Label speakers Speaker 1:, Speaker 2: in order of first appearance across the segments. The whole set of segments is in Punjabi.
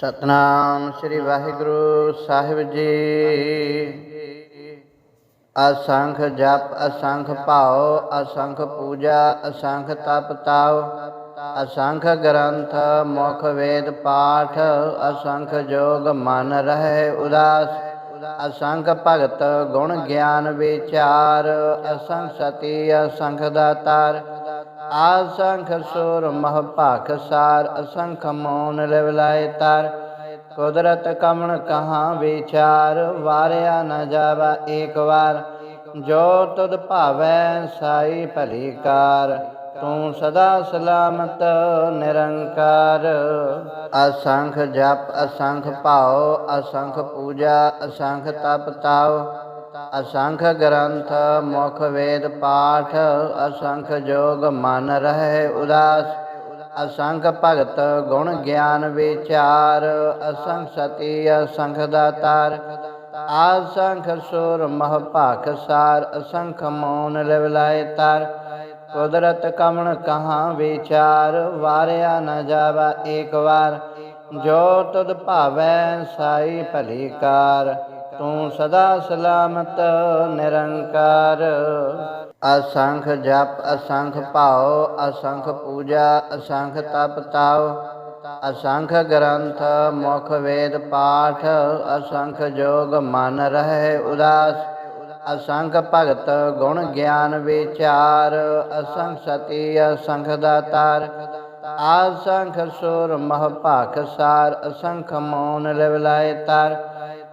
Speaker 1: ਸਤਨਾਮ ਸ੍ਰੀ ਵਾਹਿਗੁਰੂ ਸਾਹਿਬ ਜੀ। ਅਸੰਖ ਜਪ, ਅਸੰਖ ਭਾਉ, ਅਸੰਖ ਪੂਜਾ, ਅਸੰਖ ਤਪ ਤਾਉ, ਅਸੰਖ ਗ੍ਰੰਥ, ਮੁਖ ਵੇਦ ਪਾਠ, ਅਸੰਖ ਜੋਗ ਮਨ ਰਹੇ ਉਦਾਸ, ਅਸੰਖ ਭਗਤ ਗੁਣ ਗਿਆਨ ਵਿਚਾਰ, ਅਸੰਖ ਸਤੀ, ਅਸੰਖ ਦਾਤਾਰ ਆਸੰਖ ਸੁਰ ਮਹ ਭਾਖ ਸਾਰ, ਅਸੰਖ ਮੌਨ ਲਿਵ ਤਾਰ। ਕੁਦਰਤ ਕਮਣ ਕਹਾ ਵਿਚਾਰ, ਵਾਰਿਆ ਨਾ ਜਾਵਾ ਏਕ ਵਾਰ। ਜੋ ਤੁਧ ਭਾਵੈ ਸਾਈ ਭਲੀ ਕਾਰ, ਤੂੰ ਸਦਾ ਸਲਾਮਤ ਨਿਰੰਕਾਰ। ਅਸੰਖ ਜਪ, ਅਸੰਖ ਭਾਉ, ਅਸੰਖ ਪੂਜਾ, ਅਸੰਖ ਤਪ ਤਾਉ। ਅਸੰਖ ਗ੍ਰੰਥ, ਮੁਖ ਵੇਦ ਪਾਠ, ਅਸੰਖ ਜੋਗ ਮਨ ਰਹੇ ਉਦਾਸ, ਅਸੰਖ ਭਗਤ ਗੁਣ ਗਿਆਨ ਵਿਚਾਰ, ਅਸੰਖ ਸਤੀ ਅਸੰਖ ਦਾਤਾਰ ਆਸੰਖ ਸੁਰ ਮਹ ਭਾਖ ਸਾਰ, ਅਸੰਖ ਮੌਨ ਲਿਵ ਤਾਰ, ਕੁਦਰਤ ਕਮਣ ਕਹਾ ਵਿਚਾਰ, ਵਾਰਿਆ ਨ ਜਾਵਾ ਏਕ ਵਾਰ, ਜੋ ਤੁਧ ਭਾਵੈ ਸਾਈ ਭਲੀ ਕਾਰ ਤੂੰ ਸਦਾ ਸਲਾਮਤ, ਨਿਰੰਕਾਰ। ਅਸੰਖ ਜਪ, ਅਸੰਖ ਭਾਉ, ਅਸੰਖ ਪੂਜਾ, ਅਸੰਖ ਤਪ ਤਾਉ। ਅਸੰਖ ਗ੍ਰੰਥ, ਮੁਖ ਵੇਦ ਪਾਠ, ਅਸੰਖ ਜੋਗ ਮਨ ਰਹੇ ਉਦਾਸ। ਅਸੰਖ ਭਗਤ ਗੁਣ ਗਿਆਨ ਵਿਚਾਰ, ਅਸੰਖ ਸਤੀ ਅਸੰਖ ਦਾਤਾਰ ਆਸੰਖ ਸੁਰ ਮਹ ਭਾਖ ਸਾਰ, ਅਸੰਖ ਮੌਨ ਲਿਵ ਤਾਰ।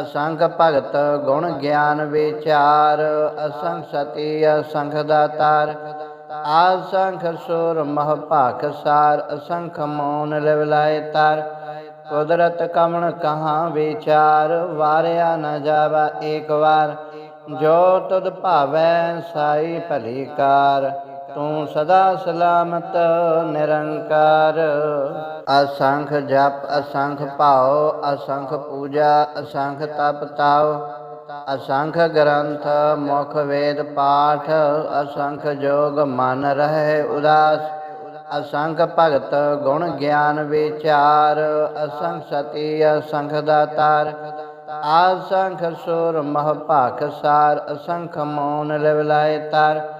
Speaker 1: ਅਸੰਖ ਭਗਤ ਗੁਣ ਗਿਆਨ ਵਿਚਾਰ ਅਸੰਖ ਸਤੀ ਅਸੰਖ ਦਾਤਾਰ ਆਸੰਖ ਸੁਰ ਮਹ ਭਾਖ ਸਾਰ, ਅਸੰਖ ਮੌਨ ਲਿਵ ਤਾਰ। ਕੁਦਰਤ ਕਮਣ ਕਹਾਂ ਵਿਚਾਰ, ਵਾਰਿਆ ਨ ਜਾਵਾ ਏਕ ਵਾਰ। ਜੋ ਤੁਧ ਭਾਵੈ ਸਾਈ ਭਲੀ ਕਾਰ। ਤੂੰ ਸਦਾ ਸਲਾਮਤ, ਨਿਰੰਕਾਰ। ਅਸੰਖ ਜਪ, ਅਸੰਖ ਭਾਉ, ਅਸੰਖ ਪੂਜਾ, ਅਸੰਖ ਤਪ ਤਾਉ। ਅਸੰਖ ਗ੍ਰੰਥ, ਮੁਖ ਵੇਦ ਪਾਠ, ਅਸੰਖ ਜੋਗ ਮਨ ਰਹੇ ਉਦਾਸ। ਅਸੰਖ ਭਗਤ ਗੁਣ ਗਿਆਨ ਵਿਚਾਰ, ਅਸੰਖ ਸਤੀ, ਅਸੰਖ ਦਾਤਾਰ। ਆਸੰਖ ਸੁਰ ਮਹ ਭਾਖ ਸਾਰ, ਅਸੰਖ ਮੌਨ ਲਿਵ ਤਾਰ।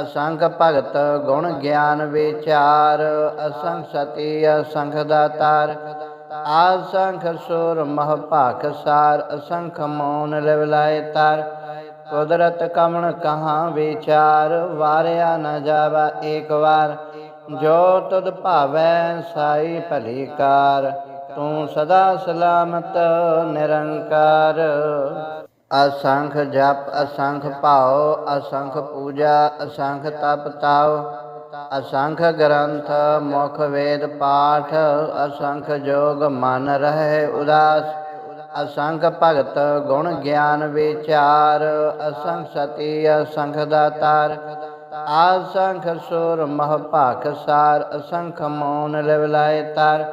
Speaker 1: ਅਸੰਖ ਭਗਤ ਗੁਣ ਗਿਆਨ ਵਿਚਾਰ ਅਸੰਖ ਸਤੀ ਅਸੰਖ ਦਾਤਾਰ ਆਸੰਖ ਸੁਰ ਮਹ ਭਾਖ ਸਾਰ, ਅਸੰਖ ਮੌਨ ਲਿਵਲਾਏ ਤਾਰ। ਕੁਦਰਤ ਕਮਣ ਕਹਾਂ ਵਿਚਾਰ, ਵਾਰਿਆ ਨ ਜਾਵਾ ਏਕ ਵਾਰ। ਜੋ ਤੁਧ ਭਾਵੈ ਸਾਈ ਭਲੀ ਕਾਰ, ਤੂੰ ਸਦਾ ਸਲਾਮਤ ਨਿਰੰਕਾਰ। ਅਸੰਖ ਜਪ, ਅਸੰਖ ਭਾਉ, ਅਸੰਖ ਪੂਜਾ, ਅਸੰਖ ਤਪ ਤਾਉ, ਅਸੰਖ ਗ੍ਰੰਥ, ਮੁਖ ਵੇਦ ਪਾਠ, ਅਸੰਖ ਜੋਗ ਮਨ ਰਹੇ ਉਦਾਸ, ਅਸੰਖ ਭਗਤ ਗੁਣ ਗਿਆਨ ਵਿਚਾਰ, ਅਸੰਖ ਸਤੀ, ਅਸੰਖ ਦਾਤਾਰ, ਆਸੰਖ ਸੁਰ ਮਹ ਭਾਖ ਸਾਰ, ਅਸੰਖ ਮੌਨ ਲਿਵ ਤਾਰ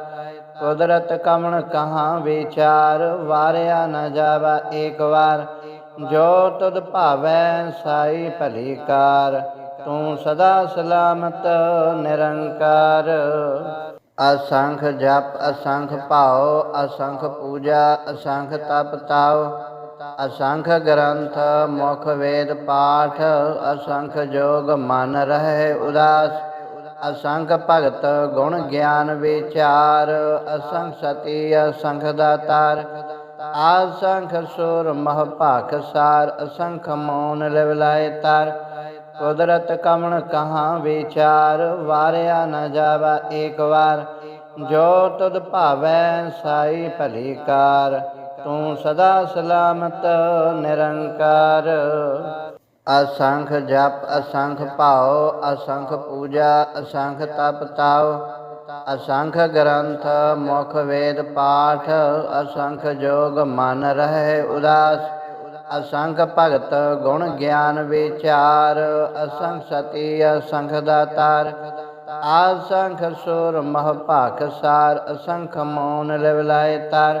Speaker 1: ਕੁਦਰਤ ਕਮਣ ਕਹਾ ਵਿਚਾਰ, ਵਾਰਿਆ ਨ ਜਾਵਾ ਏਕ ਵਾਰ। ਜੋ ਤੁਧ ਭਾਵੈ ਸਾਈ ਭਲੀ ਕਾਰ, ਤੂੰ ਸਦਾ ਸਲਾਮਤ ਨਿਰੰਕਾਰ। ਅਸੰਖ ਜਪ, ਅਸੰਖ ਭਾਉ, ਅਸੰਖ ਪੂਜਾ, ਅਸੰਖ ਤਪ ਤਾਉ। ਅਸੰਖ ਗ੍ਰੰਥ, ਮੁਖ ਵੇਦ ਪਾਠ, ਅਸੰਖ ਜੋਗ ਮਨ ਰਹੇ ਉਦਾਸ। ਅਸੰਖ ਭਗਤ ਗੁਣ ਗਿਆਨ ਵਿਚਾਰ ਅਸੰਖ ਸਤੀ ਅਸੰਖ ਦਾਤਾਰ ਆਸੰਖ ਸੁਰ ਮਹ ਭਾਖ ਸਾਰ, ਅਸੰਖ ਮੌਨ ਲਿਵ ਤਾਰ। ਕੁਦਰਤ ਕਮਣ ਕਹਾ ਵਿਚਾਰ, ਵਾਰਿਆ ਨਾ ਜਾਵਾ ਏਕ ਵਾਰ। ਜੋ ਤੁਧ ਭਾਵੈ ਸਾਈ ਭਲੀ ਕਾਰ, ਤੂੰ ਸਦਾ ਸਲਾਮਤ ਨਿਰੰਕਾਰ। ਅਸੰਖ ਜਪ, ਅਸੰਖ ਭਾਉ, ਅਸੰਖ ਪੂਜਾ, ਅਸੰਖ ਤਪ ਤਾਉ, ਅਸੰਖ ਗ੍ਰੰਥ, ਮੁਖ ਵੇਦ ਪਾਠ, ਅਸੰਖ ਜੋਗ ਮਨ ਰਹੇ ਉਦਾਸ, ਅਸੰਖ ਭਗਤ ਗੁਣ ਗਿਆਨ ਵਿਚਾਰ, ਅਸੰਖ ਸਤੀ, ਅਸੰਖ ਦਾਤਾਰ ਆਸੰਖ ਸੁਰ ਮਹ ਭਾਖ ਸਾਰ, ਅਸੰਖ ਮੌਨ ਲਿਵਲਾਇ ਤਾਰ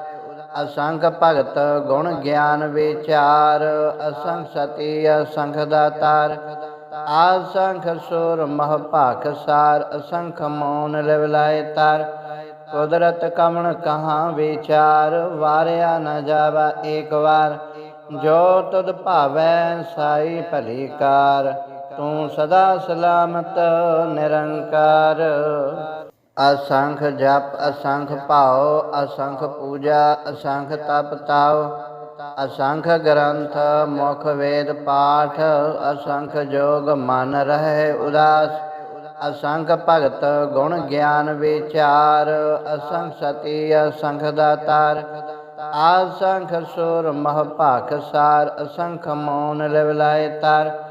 Speaker 1: ਅਸੰਖ ਭਗਤ ਗੁਣ ਗਿਆਨ ਵਿਚਾਰ ਅਸੰਖ ਸਤੀ ਅਸੰਖ ਦਾਤਾਰ ਆਸੰਖ ਸੁਰ ਮਹ ਭਾਖ ਸਾਰ, ਅਸੰਖ ਮੌਨ ਲਿਵ ਤਾਰ। ਕੁਦਰਤ ਕਮਣ ਕਹਾਂ ਵਿਚਾਰ, ਵਾਰਿਆ ਨ ਜਾਵਾ ਏਕ ਵਾਰ। ਜੋ ਤੁਧ ਭਾਵੈ ਸਾਈ ਭਲੀ ਕਾਰ, ਤੂੰ ਸਦਾ ਸਲਾਮਤ ਨਿਰੰਕਾਰ। ਅਸੰਖ ਜਪ, ਅਸੰਖ ਭਾਉ, ਅਸੰਖ ਪੂਜਾ, ਅਸੰਖ ਤਪ ਤਾਉ, ਅਸੰਖ ਗ੍ਰੰਥ, ਮੁਖ ਵੇਦ ਪਾਠ, ਅਸੰਖ ਜੋਗ ਮਨ ਰਹੇ ਉਦਾਸ, ਅਸੰਖ ਭਗਤ ਗੁਣ ਗਿਆਨ ਵਿਚਾਰ, ਅਸੰਖ ਸਤੀ ਅਸੰਖ ਦਾਤਾਰ ਆਸੰਖ ਸੁਰ ਮਹ ਭਾਖ ਸਾਰ, ਅਸੰਖ ਮੌਨ ਲਵਲਾਇ ਤਾਰ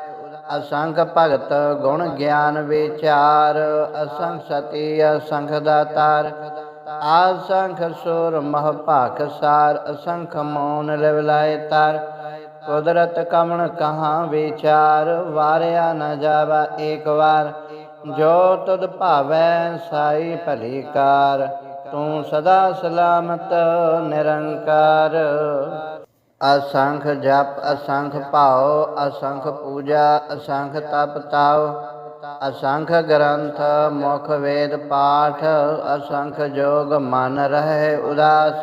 Speaker 1: ਅਸੰਖ ਭਗਤ ਗੁਣ ਗਿਆਨ ਵਿਚਾਰ, ਅਸੰਖ ਸਤੀ ਅਸੰਖ ਦਾਤਾਰ ਆਸੰਖ ਸੁਰ ਮਹ ਭਾਖ ਸਾਰ, ਅਸੰਖ ਮੌਨ ਲਿਵ ਤਾਰ। ਕੁਦਰਤ ਕਮਣ ਕਹਾਂ ਵਿਚਾਰ, ਵਾਰਿਆ ਨ ਜਾਵਾ ਏਕ ਵਾਰ। ਜੋ ਤੁਧ ਭਾਵੈ ਸਾਈ ਭਲੀ ਕਾਰ, ਤੂੰ ਸਦਾ ਸਲਾਮਤ ਨਿਰੰਕਾਰ। ਅਸੰਖ ਜਪ, ਅਸੰਖ ਭਾਉ, ਅਸੰਖ ਪੂਜਾ, ਅਸੰਖ ਤਪ ਤਾਉ, ਅਸੰਖ ਗ੍ਰੰਥ, ਮੁਖ ਵੇਦ ਪਾਠ, ਅਸੰਖ ਜੋਗ ਮਨ ਰਹੇ ਉਦਾਸ,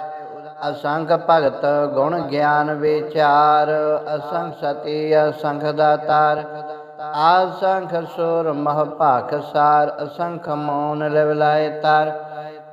Speaker 1: ਅਸੰਖ ਭਗਤ ਗੁਣ ਗਿਆਨ ਵਿਚਾਰ, ਅਸੰਖ ਸਤੀ, ਅਸੰਖ ਦਾਤਾਰ ਆਸੰਖ ਸੁਰ ਮਹ ਭਾਖ ਸਾਰ, ਅਸੰਖ ਮੌਨ ਲਿਵਲਾਇ ਤਾਰ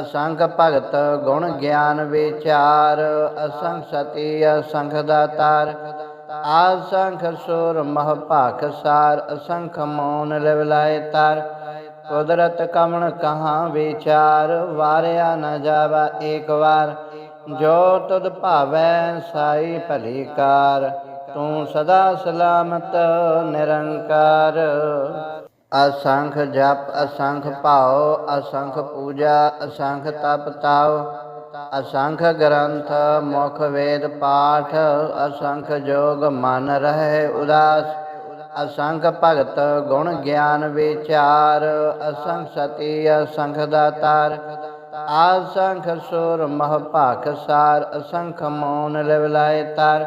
Speaker 1: ਅਸੰਖ ਭਗਤ ਗੁਣ ਗਿਆਨ ਵਿਚਾਰ ਅਸੰਖ ਸਤੀ ਅਸੰਖ ਦਾਤਾਰ ਆਸੰਖ ਸੁਰ ਮਹ ਭਾਖ ਸਾਰ, ਅਸੰਖ ਮੌਨ ਲਿਵ ਤਾਰ। ਕੁਦਰਤ ਕਮਣ ਕਹਾ ਵਿਚਾਰ, ਵਾਰਿਆ ਨ ਜਾਵਾ ਏਕ ਵਾਰ। ਜੋ ਤੁਧ ਭਾਵੈ ਸਾਈ ਭਲੀ ਕਾਰ, ਤੂੰ ਸਦਾ ਸਲਾਮਤ ਨਿਰੰਕਾਰ। ਅਸੰਖ ਜਪ, ਅਸੰਖ ਭਾਉ, ਅਸੰਖ ਪੂਜਾ, ਅਸੰਖ ਤਪ ਤਾਉ, ਅਸੰਖ ਗ੍ਰੰਥ, ਮੁਖ ਵੇਦ ਪਾਠ, ਅਸੰਖ ਜੋਗ ਮਨ ਰਹੇ ਉਦਾਸ, ਅਸੰਖ ਭਗਤ ਗੁਣ ਗਿਆਨ ਵਿਚਾਰ, ਅਸੰਖ ਸਤੀ, ਅਸੰਖ ਦਾਤਾਰ ਆਸੰਖ ਸੁਰ ਮਹ ਭਾਖ ਸਾਰ, ਅਸੰਖ ਮੌਨ ਲਿਵ ਲਾਇ ਤਾਰ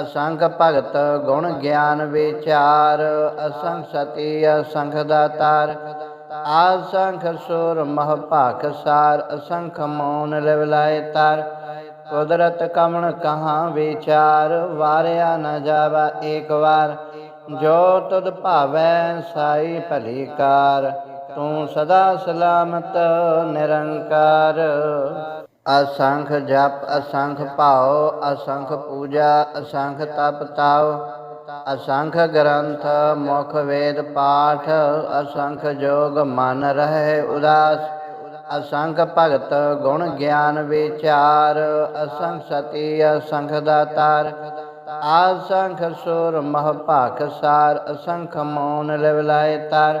Speaker 1: ਅਸੰਖ ਭਗਤ ਗੁਣ ਗਿਆਨ ਵਿਚਾਰ ਅਸੰਖ ਸਤੀ ਅਸੰਖ ਦਾਤਾਰ ਆਸੰਖ ਸੁਰ ਮਹ ਭਾਖ ਸਾਰ, ਅਸੰਖ ਮੌਨ ਲਿਵਲਾਏ ਤਾਰ। ਕੁਦਰਤ ਕਮਣ ਕਹਾਂ ਵਿਚਾਰ, ਵਾਰਿਆ ਨ ਜਾਵਾ ਏਕ ਵਾਰ। ਜੋ ਤੁਧ ਭਾਵੈ ਸਾਈ ਭਲੀ ਕਾਰ, ਤੂੰ ਸਦਾ ਸਲਾਮਤ ਨਿਰੰਕਾਰ। ਅਸੰਖ ਜਪ, ਅਸੰਖ ਭਾਉ, ਅਸੰਖ ਪੂਜਾ, ਅਸੰਖ ਤਪ ਤਾਉ, ਅਸੰਖ ਗ੍ਰੰਥ, ਮੁਖ ਵੇਦ ਪਾਠ, ਅਸੰਖ ਜੋਗ ਮਨ ਰਹੇ ਉਦਾਸ, ਅਸੰਖ ਭਗਤ ਗੁਣ ਗਿਆਨ ਵਿਚਾਰ, ਅਸੰਖ ਸਤੀ, ਅਸੰਖ ਦਾਤਾਰ ਆਸੰਖ ਸੁਰ ਮਹ ਭਾਖ ਸਾਰ, ਅਸੰਖ ਮੌਨ ਲਿਵਲਾਇ ਤਾਰ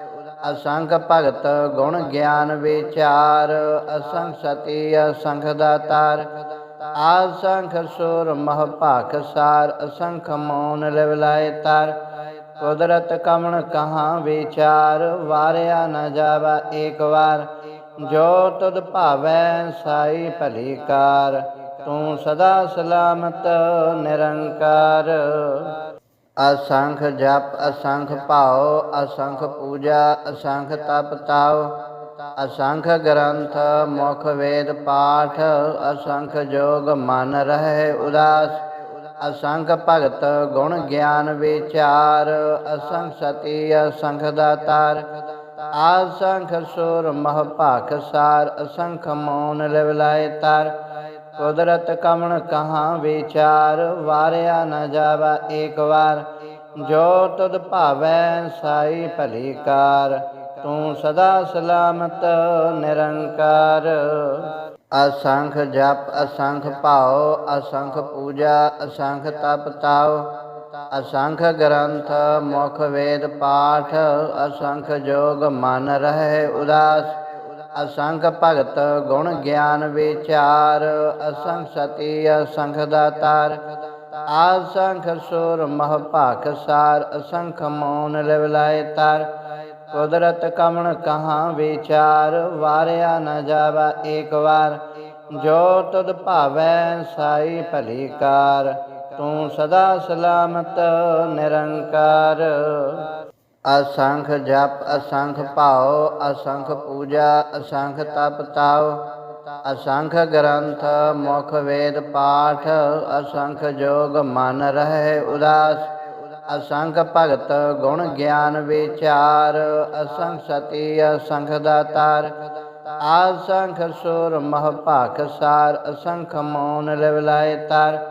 Speaker 1: ਅਸੰਖ ਭਗਤ ਗੁਣ ਗਿਆਨ ਵਿਚਾਰ ਅਸੰਖ ਸਤੀ ਅਸੰਖ ਦਾਤਾਰ ਆਸੰਖ ਸੁਰ ਮਹ ਭਾਖ ਸਾਰ, ਅਸੰਖ ਮੌਨ ਲਿਵ ਤਾਰ। ਕੁਦਰਤ ਕਮਣ ਕਹਾ ਵਿਚਾਰ, ਵਾਰਿਆ ਨ ਜਾਵਾ ਏਕ ਵਾਰ। ਜੋ ਤੁਧ ਭਾਵੈ ਸਾਈ ਭਲੀ ਕਾਰ, ਤੂੰ ਸਦਾ ਸਲਾਮਤ ਨਿਰੰਕਾਰ। ਅਸੰਖ ਜਪ, ਅਸੰਖ ਭਾਉ, ਅਸੰਖ ਪੂਜਾ, ਅਸੰਖ ਤਪ ਤਾਉ, ਅਸੰਖ ਗ੍ਰੰਥ, ਮੁਖ ਵੇਦ ਪਾਠ, ਅਸੰਖ ਜੋਗ ਮਨ ਰਹੇ ਉਦਾਸ, ਅਸੰਖ ਭਗਤ ਗੁਣ ਗਿਆਨ ਵਿਚਾਰ, ਅਸੰਖ ਸਤੀ ਅਸੰਖ ਦਾਤਾਰ ਆਸੰਖ ਸੁਰ ਮਹ ਭਾਖ ਸਾਰ, ਅਸੰਖ ਮੌਨ ਲਿਵ ਤਾਰ ਕੁਦਰਤ ਕਮਣ ਕਹਾਂ ਵਿਚਾਰ, ਵਾਰਿਆ ਨਾ ਜਾਵਾ ਏਕ ਵਾਰ। ਜੋ ਤੁਧ ਭਾਵੈ ਸਾਈ ਭਲੀ ਕਾਰ, ਤੂੰ ਸਦਾ ਸਲਾਮਤ ਨਿਰੰਕਾਰ। ਅਸੰਖ ਜਪ, ਅਸੰਖ ਭਾਉ, ਅਸੰਖ ਪੂਜਾ, ਅਸੰਖ ਤਪ ਤਾਉ। ਅਸੰਖ ਗ੍ਰੰਥ, ਮੁਖ ਵੇਦ ਪਾਠ, ਅਸੰਖ ਜੋਗ ਮਨ ਰਹੇ ਉਦਾਸ। ਅਸੰਖ ਭਗਤ ਗੁਣ ਗਿਆਨ ਵਿਚਾਰ ਅਸੰਖ ਸਤੀ ਅਸੰਖ ਦਾਤਾਰ ਆਸੰਖ ਸੁਰ ਮਹ ਭਾਖ ਸਾਰ, ਅਸੰਖ ਮੌਨ ਲਿਵ ਲਾਇ ਤਰ। ਕੁਦਰਤ ਕਮਣ ਕਹਾਂ ਵਿਚਾਰ, ਵਾਰਿਆ ਨ ਜਾਵਾ ਏਕ ਵਾਰ। ਜੋ ਤੁਧ ਭਾਵੈ ਸਾਈ ਭਲੀ ਕਾਰ, ਤੂੰ ਸਦਾ ਸਲਾਮਤ ਨਿਰੰਕਾਰ। ਅਸੰਖ ਜਪ, ਅਸੰਖ ਭਾਉ, ਅਸੰਖ ਪੂਜਾ, ਅਸੰਖ ਤਪ ਤਾਉ, ਅਸੰਖ ਗ੍ਰੰਥ, ਮੁਖ ਵੇਦ ਪਾਠ, ਅਸੰਖ ਜੋਗ ਮਨ ਰਹੇ ਉਦਾਸ, ਅਸੰਖ ਭਗਤ ਗੁਣ ਗਿਆਨ ਵਿਚਾਰ, ਅਸੰਖ ਸਤੀ, ਅਸੰਖ ਦਾਤਾਰ ਆਸੰਖ ਸੁਰ ਮਹ ਭਾਖ ਸਾਰ, ਅਸੰਖ ਮੌਨ ਲਿਵਲਾਇ ਤਾਰ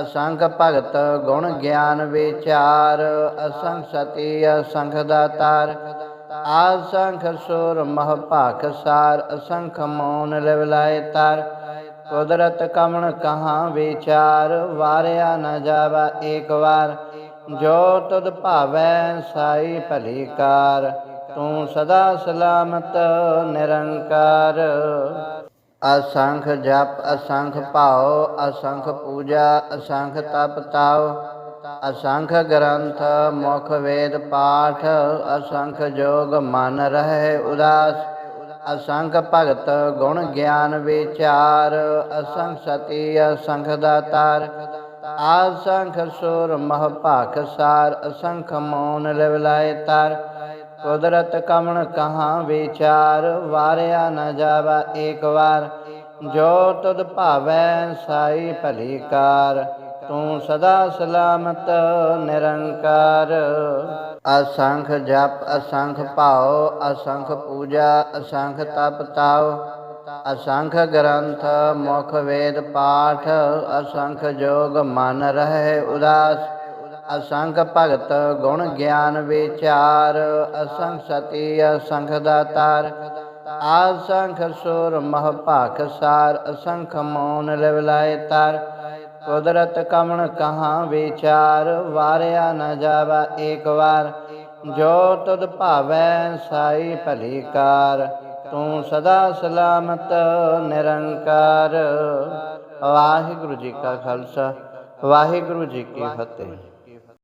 Speaker 1: ਅਸੰਖ ਭਗਤ ਗੁਣ ਗਿਆਨ ਵਿਚਾਰ, ਅਸੰਖ ਸਤੀ ਅਸੰਖ ਦਾਤਾਰ ਆਸੰਖ ਸੁਰ ਮਹ ਭਾਖ ਸਾਰ, ਅਸੰਖ ਮੌਨ ਲਿਵ ਲਾਇ ਕੁਦਰਤ ਕਮਣ ਕਹਾਂ ਵਿਚਾਰ, ਵਾਰਿਆ ਨ ਜਾਵਾ ਏਕ ਵਾਰ। ਜੋ ਤੁਧ ਭਾਵੈ ਸਾਈ ਭਲੀ ਕਾਰ, ਤੂੰ ਸਦਾ ਸਲਾਮਤ ਨਿਰੰਕਾਰ। ਅਸੰਖ ਜਪ, ਅਸੰਖ ਭਾਉ, ਅਸੰਖ ਪੂਜਾ, ਅਸੰਖ ਤਪ ਤਾਉ, ਅਸੰਖ ਗ੍ਰੰਥ, ਮੁਖ ਵੇਦ ਪਾਠ, ਅਸੰਖ ਜੋਗ ਮਨ ਰਹੇ ਉਦਾਸ, ਅਸੰਖ ਭਗਤ ਗੁਣ ਗਿਆਨ ਵਿਚਾਰ, ਅਸੰਖ ਸਤੀ, ਅਸੰਖ ਦਾਤਾਰ, ਆਸੰਖ ਸੁਰ ਮਹ ਭਾਖ ਸਾਰ, ਅਸੰਖ ਮੌਨ ਲਿਵ ਤਾਰ ਕੁਦਰਤ ਕਮਣ ਕਹਾ ਵਿਚਾਰ, ਵਾਰਿਆ ਨ ਜਾਵਾ ਏਕ ਵਾਰ। ਜੋ ਤੁਧ ਭਾਵੈ ਸਾਈ ਭਲੀ ਕਾਰ, ਤੂੰ ਸਦਾ ਸਲਾਮਤ ਨਿਰੰਕਾਰ। ਅਸੰਖ ਜਪ, ਅਸੰਖ ਭਾਉ, ਅਸੰਖ ਪੂਜਾ, ਅਸੰਖ ਤਪ ਤਾਉ। ਅਸੰਖ ਗ੍ਰੰਥ, ਮੁਖ ਵੇਦ ਪਾਠ, ਅਸੰਖ ਜੋਗ ਮਨ ਰਹੇ ਉਦਾਸ। ਅਸੰਖ ਭਗਤ ਗੁਣ ਗਿਆਨ ਵਿਚਾਰ ਅਸੰਖ ਸਤੀ ਅਸੰਖ ਦਾਤਾਰ ਅਸੰਖ ਸੁਰ ਮਹ ਭਾਖ ਸਾਰ, ਅਸੰਖ ਮੌਨ ਲਿਵ ਤਾਰ। ਕੁਦਰਤ ਕਮਣ ਕਹਾਂ ਵਿਚਾਰ, ਵਾਰਿਆ ਨ ਜਾਵਾ ਏਕ ਵਾਰ। ਜੋ ਤੁਧ ਭਾਵੈ ਸਾਈ ਭਲੀ ਕਾਰ, ਤੂੰ ਸਦਾ ਸਲਾਮਤ ਨਿਰੰਕਾਰ। ਵਾਹਿਗੁਰੂ ਜੀ ਕਾ ਖਾਲਸਾ, ਵਾਹਿਗੁਰੂ ਜੀ ਕੀ ਫਤਿਹ।